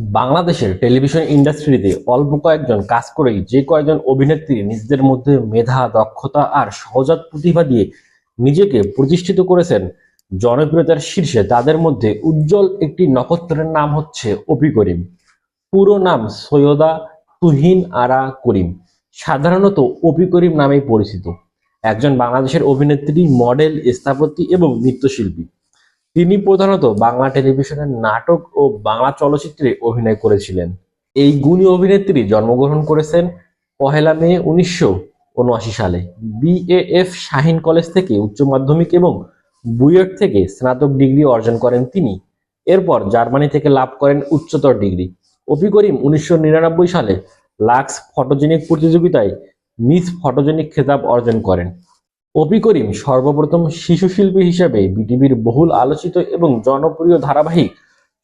বাংলাদেশের টেলিভিশন ইন্ডাস্ট্রিতে অল্প কয়েকজন কাজ করেই যে কয়েকজন অভিনেত্রী নিজেদের মধ্যে মেধা, দক্ষতা আর সহজাত প্রতিভা দিয়ে নিজেকে প্রতিষ্ঠিত করেছেন, জনপ্রিয়তার শীর্ষে তাদের মধ্যে উজ্জ্বল একটি নক্ষত্রের নাম হচ্ছে অপি করিম। পুরো নাম সৈয়দা তুহিন আরা করিম। সাধারণত অপি করিম নামেই পরিচিত। একজন বাংলাদেশের অভিনেত্রী, মডেল স্থাপতি এবং নৃত্যশিল্পী। তিনি প্রধানত বাংলা টেলিভিশনের নাটক ও বাংলা চলচ্চিত্রে অভিনয় করেছিলেন। এই গুণী অভিনেত্রী জন্মগ্রহণ করেছেন পহেলা মে উনিশশো উনআশি সালে। বিএএফ শাহিন কলেজ থেকে উচ্চ মাধ্যমিক এবং বুয়েট থেকে স্নাতক ডিগ্রি অর্জন করেন তিনি। এরপর জার্মানি থেকে লাভ করেন উচ্চতর ডিগ্রি। অপি করিম উনিশশো নিরানব্বই সালে লাক্স ফটোজেনিক প্রতিযোগিতায় মিস ফটোজেনিক খেতাব অর্জন করেন। অপি করিম সর্বপ্রথম শিশু শিল্পী হিসেবে বিটিভির বহুল আলোচিত এবং জনপ্রিয় ধারাবাহিক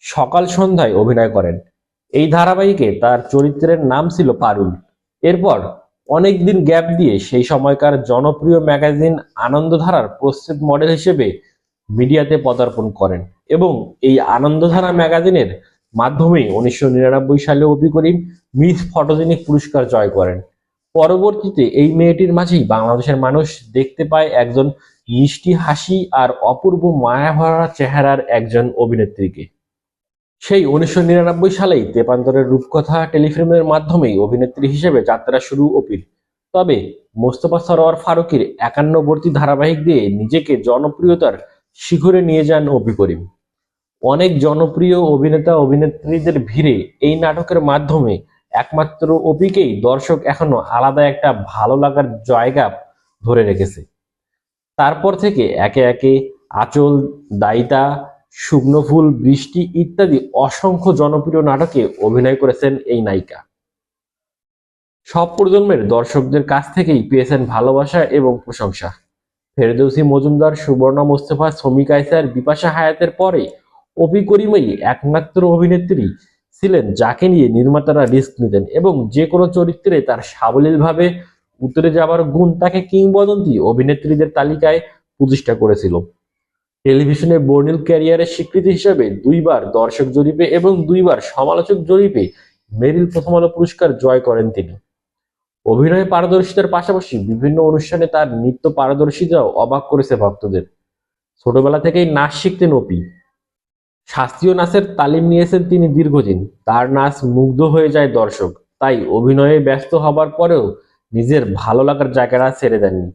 সকাল সন্ধ্যায় অভিনয় করেন। এই ধারাবাহিকে তার চরিত্রের নাম ছিল পারুল। এরপর অনেকদিন গ্যাপ দিয়ে সেই সময়কার জনপ্রিয় ম্যাগাজিন আনন্দধারার প্রস্তুত মডেল হিসেবে মিডিয়াতে পদার্পণ করেন এবং এই আনন্দধারা ম্যাগাজিনের মাধ্যমে উনিশশো নিরানব্বই সালে অপি করিম মিস ফটোজেনিক পুরস্কার জয় করেন। পরবর্তীতে এই মেয়েটির মাঝেই বাংলাদেশের মানুষ দেখতে পায় একজন মিষ্টি হাসি আর অপূর্ব মায়াভরা চেহারার একজন অভিনেত্রীকে। সেই উনিশশো নিরানব্বই সালেই তেপান্তরের রূপকথা টেলিফিল্মের মাধ্যমেই অভিনেত্রী হিসেবে যাত্রা শুরু অপির তবে মোস্তফা সরোয়ার ফারুকের একান্নবর্তী ধারাবাহিক দিয়ে নিজেকে জনপ্রিয়তার শিখরে নিয়ে যান অপি করিম। অনেক জনপ্রিয় অভিনেতা অভিনেত্রীদের ভিড়ে এই নাটকের মাধ্যমে একমাত্র অপিকেই দর্শক এখনও আলাদা একটা ভালো লাগার জায়গা ধরে রেখেছে। তারপর থেকে একে একে আচল, দায়িতা, শুকনো ফুল, বৃষ্টি ইত্যাদি অসংখ্য জনপ্রিয় নাটকে অভিনয় করেছেন এই নায়িকা। সব প্রজন্মের দর্শকদের কাছ থেকেই পেয়েছেন ভালোবাসা এবং প্রশংসা। ফেরদৌসি মজুমদার, সুবর্ণা মোস্তফা শ্রমিক আইসার, বিপাশা হায়াতের পরে অপি করিমই একমাত্র অভিনেত্রী ছিলেন, যাকে নিয়ে নির্মাতারা রিস্ক নিতেন এবং যে কোনো চরিত্রে তার সাবলীলভাবে উতরে যাবার গুণ তাকে কিংবদন্তি অভিনেত্রীদের তালিকায় প্রতিষ্ঠা করেছিল। টেলিভিশনে বর্ণিল ক্যারিয়ারের স্বীকৃতি হিসেবে দুইবার দর্শক জরিপে এবং দুইবার সমালোচক জরিপে মেরিল প্রথম আলো পুরস্কার জয় করেন তিনি। অভিনয়ে পারদর্শিতার পাশাপাশি বিভিন্ন অনুষ্ঠানে তার নৃত্য পারদর্শিতাও অবাক করেছে ভক্তদের। ছোটবেলা থেকেই নাচ শিখতেন অপি শাস্ত্রীয় নাচের তালিম নিয়েছেন তিনি দীর্ঘদিন। তার নাচ মুগ্ধ হয়ে যায় দর্শক। তাই অভিনয়ে ব্যস্ত হবার পরেও নিজের ভালো লাগার জায়গাটা ছেড়ে দেননি।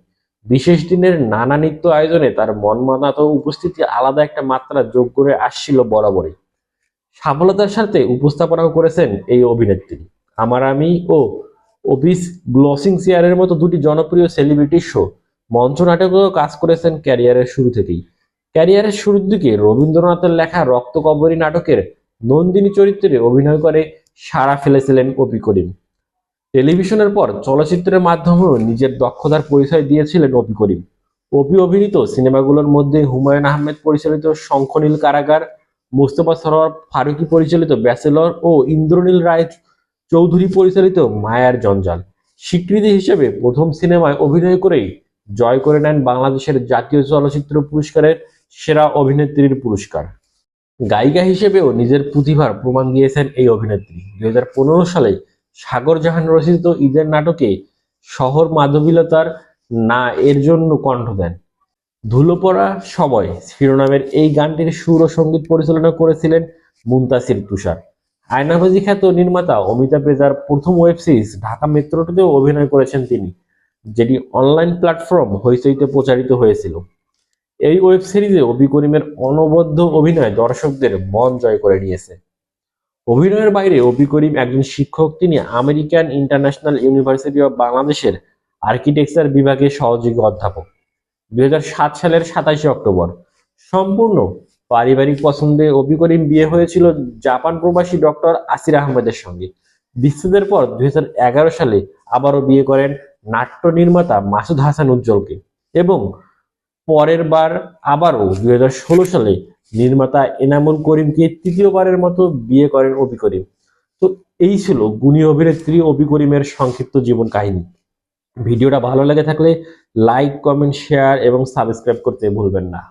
বিশেষ দিনের নানা নৃত্য আয়োজনে তার মন মানাত উপস্থিতি আলাদা একটা মাত্রা যোগ করে আসছিল বরাবরই। সফলতার সাথে উপস্থাপনাও করেছেন এই অভিনেত্রী। আমার আমি ও অফিস গ্লসিং চেয়ারের মতো দুটি জনপ্রিয় সেলিব্রিটি শো মঞ্চ নাটকেও কাজ করেছেন ক্যারিয়ারের শুরু থেকেই। ক্যারিয়ারের শুরুর দিকে রবীন্দ্রনাথের লেখা রক্তকবরী নাটকের নন্দিনী চরিত্রে অভিনয় করে সাড়া ফেলেছিলেন অপি করিম। টেলিভিশনের পর চলচ্চিত্রের মাধ্যমেও নিজের দক্ষতার পরিচয় দিয়েছিলেন অপি করিম। অপি অভিনীত সিনেমাগুলোর মধ্যে হুমায়ুন আহমেদ পরিচালিত শঙ্খনীল কারাগার, মোস্তফা সরোয়ার ফারুকি পরিচালিত ব্যাচেলর ও ইন্দ্রনীল রায় চৌধুরী পরিচালিত মায়ার জঞ্জাল। স্বীকৃতি হিসেবে প্রথম সিনেমায় অভিনয় করেই জয় করে নেন বাংলাদেশের জাতীয় চলচ্চিত্র পুরস্কারের সেরা অভিনেত্রীর পুরস্কার। গায়িকা হিসেবেও নিজের প্রতিভার প্রমাণ দিয়েছেন এই অভিনেত্রী। দুই হাজার পনেরো সালে সাগর জাহান রচিত ঈদের নাটকে শহর মাধবীলতার না এর জন্য কণ্ঠ দেন। ধুলো পড়া সময় শিরোনামের এই গানটির সুর ও সংগীত পরিচালনা করেছিলেন মুমতাসির তুষার। আয়নাবাজি খ্যাত নির্মাতা অমিতাভ রেজার প্রথম ওয়েব সিরিজ ঢাকা মেট্রোটিতেও অভিনয় করেছেন তিনি, যেটি অনলাইন প্ল্যাটফর্ম হইচইতে প্রচারিত হয়েছিল। এই ওয়েব সিরিজে অবি করিমের অনবদ্য অভিনয় দর্শকদের মন জয় করে নিয়েছে। অভিনয়ের বাইরে অবি করিম একজন শিক্ষক, তিনি আমেরিকান ইন্টারন্যাশনাল ইউনিভার্সিটি অব বাংলাদেশের আর্কিটেকচার বিভাগের সহযোগী অধ্যাপক। দুই হাজার সাত সালের সাতাশে অক্টোবর। সম্পূর্ণ পারিবারিক পছন্দে অবি করিম বিয়ে হয়েছিল জাপান প্রবাসী ডক্টর আসির আহমেদের সঙ্গে। বিচ্ছেদের পর দু হাজার এগারো সালে আবারও বিয়ে করেন নাট্য নির্মাতা মাসুদ হাসান উজ্জ্বলকে এবং পরের বার আবারও দুই হাজার ষোলো সালে নির্মাতা এনামুল করিমকে তৃতীয়বারের মতো বিয়ে করেন অপি করিম। তো এই ছিল গুণী অভিনেত্রী অবি করিমের সংক্ষিপ্ত জীবন কাহিনী। ভিডিওটা ভালো লাগে থাকলে লাইক, কমেন্ট, শেয়ার এবং সাবস্ক্রাইব করতে ভুলবেন না।